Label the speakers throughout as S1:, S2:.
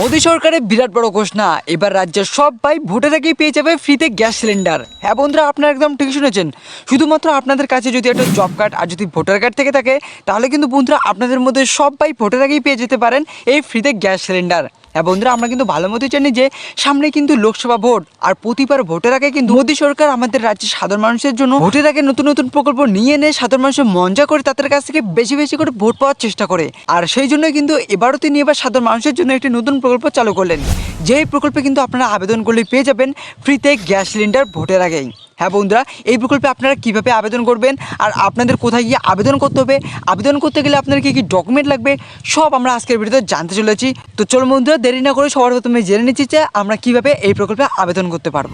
S1: মোদী সরকারের বিরাট বড় ঘোষণা। এবার রাজ্যের সব সবাই ভোটের আগেই পেয়ে যাবে ফ্রিতে গ্যাস সিলিন্ডার। হ্যাঁ বন্ধুরা, আপনারা একদম ঠিক শুনেছেন। শুধুমাত্র আপনাদের কাছে যদি একটা জব কার্ড আর যদি ভোটার কার্ড থেকে থাকে, তাহলে কিন্তু বন্ধুরা আপনাদের মধ্যে সব সবাই ভোটের আগেই পেয়ে যেতে পারেন এই ফ্রিতে গ্যাস সিলিন্ডার। হ্যাঁ বন্ধুরা, আমরা কিন্তু ভালো মতো জানি যে সামনে কিন্তু লোকসভা ভোট আর প্রতিবার ভোটের আগে কিন্তু মোদী সরকার আমাদের রাজ্যের সাধারণ মানুষের জন্য ভোটের আগে নতুন নতুন প্রকল্প নিয়ে এনে সাধারণ মানুষের মঞ্জা করে তাদের কাছ থেকে বেশি বেশি করে ভোট পাওয়ার চেষ্টা করে। আর সেই জন্য কিন্তু এবারও তিনি এবার সাধারণ মানুষের জন্য একটি নতুন প্রকল্প চালু করলেন। যেই প্রকল্পে কিন্তু আপনারা আবেদন করলে পেয়ে যাবেন ফ্রিতে গ্যাস সিলিন্ডার ভোটের আগেই। হ্যাঁ বন্ধুরা, এই প্রকল্পে আপনারা কীভাবে আবেদন করবেন আর আপনাদের কোথায় গিয়ে আবেদন করতে হবে? আবেদন করতে গেলে আপনার কি কী ডকুমেন্ট লাগবে? সব আমরা আজকের ভিডিওতে জানতে চলেছি। তো চলো বন্ধুরা, দেরি না করে সবার প্রথমে জেনে নিচ্ছি যে আমরা কীভাবে এই প্রকল্পে আবেদন করতে পারব।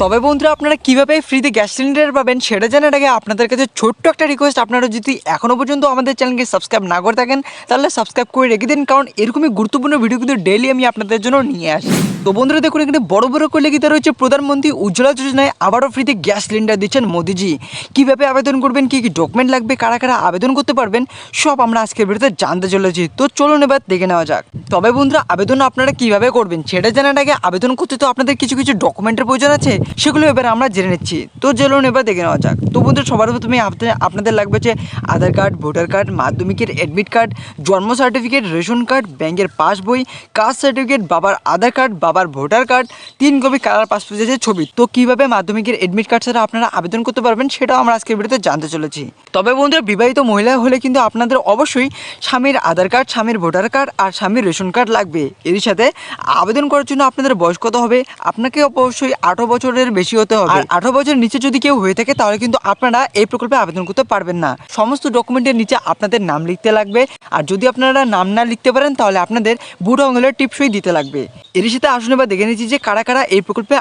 S1: তবে বন্ধুরা, আপনারা কীভাবে ফ্রিতে গ্যাস সিলিন্ডার পাবেন সেটা জানার আগে আপনাদের কাছে ছোট্ট একটা রিকোয়েস্ট আপনারা যদি এখনও পর্যন্ত আমাদের চ্যানেলকে সাবস্ক্রাইব না করে থাকেন, তাহলে সাবস্ক্রাইব করে রেখে দিন। কারণ এরকমই গুরুত্বপূর্ণ ভিডিও কিন্তু ডেইলি আমি আপনাদের জন্য নিয়ে আসি। তো বন্ধুরা দেখুন, এখানে বড় বড় করে লিখিত রয়েছে, প্রধানমন্ত্রী উজ্জ্বলা যোজনায় আবারও ফ্রিতে গ্যাস সিলিন্ডার দিচ্ছেন মোদিজি। কীভাবে আবেদন করবেন, কি কি ডকুমেন্ট লাগবে, কারা কারা আবেদন করতে পারবেন, সব আমরা আজকের ভিডিওতে জানতে চলেছি। তো চলুন এবার দেখে নেওয়া যাক। তবে বন্ধুরা, আবেদন আপনারা কীভাবে করবেন? সেটা জানার আগে আবেদন করতে তো আপনাদের কিছু কিছু ডকুমেন্টের প্রয়োজন আছে, সেগুলো এবার আমরা জেনে নিচ্ছি। তো চলুন এবার দেখে নেওয়া যাক। তো বন্ধুরা, সবার প্রথমে আপনাদের- লাগবে যে আধার কার্ড, ভোটার কার্ড, মাধ্যমিকের অ্যাডমিট কার্ড জন্ম সার্টিফিকেট রেশন কার্ড ব্যাংকের পাসবই কাস্ট সার্টিফিকেট বাবার আধার কার্ড বাবার ভোটার কার্ড, তিন কপি কালার পাসপোর্ট সাইজের ছবি, তো কীভাবে মাধ্যমিকের অ্যাডমিট কার্ড ছাড়া আপনারা আবেদন করতে পারবেন সেটাও আমরা আজকের ভিডিওতে জানতে চলেছি। তবে বন্ধুরা, বিবাহিত মহিলা হলে কিন্তু আপনাদের অবশ্যই স্বামীর আধার কার্ড, স্বামীর ভোটার কার্ড আর স্বামীর রেশন কার্ড লাগবে। এর সাথে আবেদন করার জন্য আপনাদের বয়স কত হবে? আপনাকে অবশ্যই আঠারো বছরের বেশি হতে হবে। আর আঠারো বছরের নিচে যদি কেউ হয়ে থাকে, তাহলে কিন্তু আপনারা এই প্রকল্পে আবেদন করতে পারবেন না। সমস্ত ডকুমেন্টের নিচে আপনাদের নাম লিখতে লাগবে। আর যদি আপনারা নাম না লিখতে পারেন, তাহলে আপনাদের বুড়ো আঙুলের টিপসই দিতে লাগবে। এর সাথে আসুন এবার দেখে নিচ্ছি যে কারা কারা এই প্রকল্পে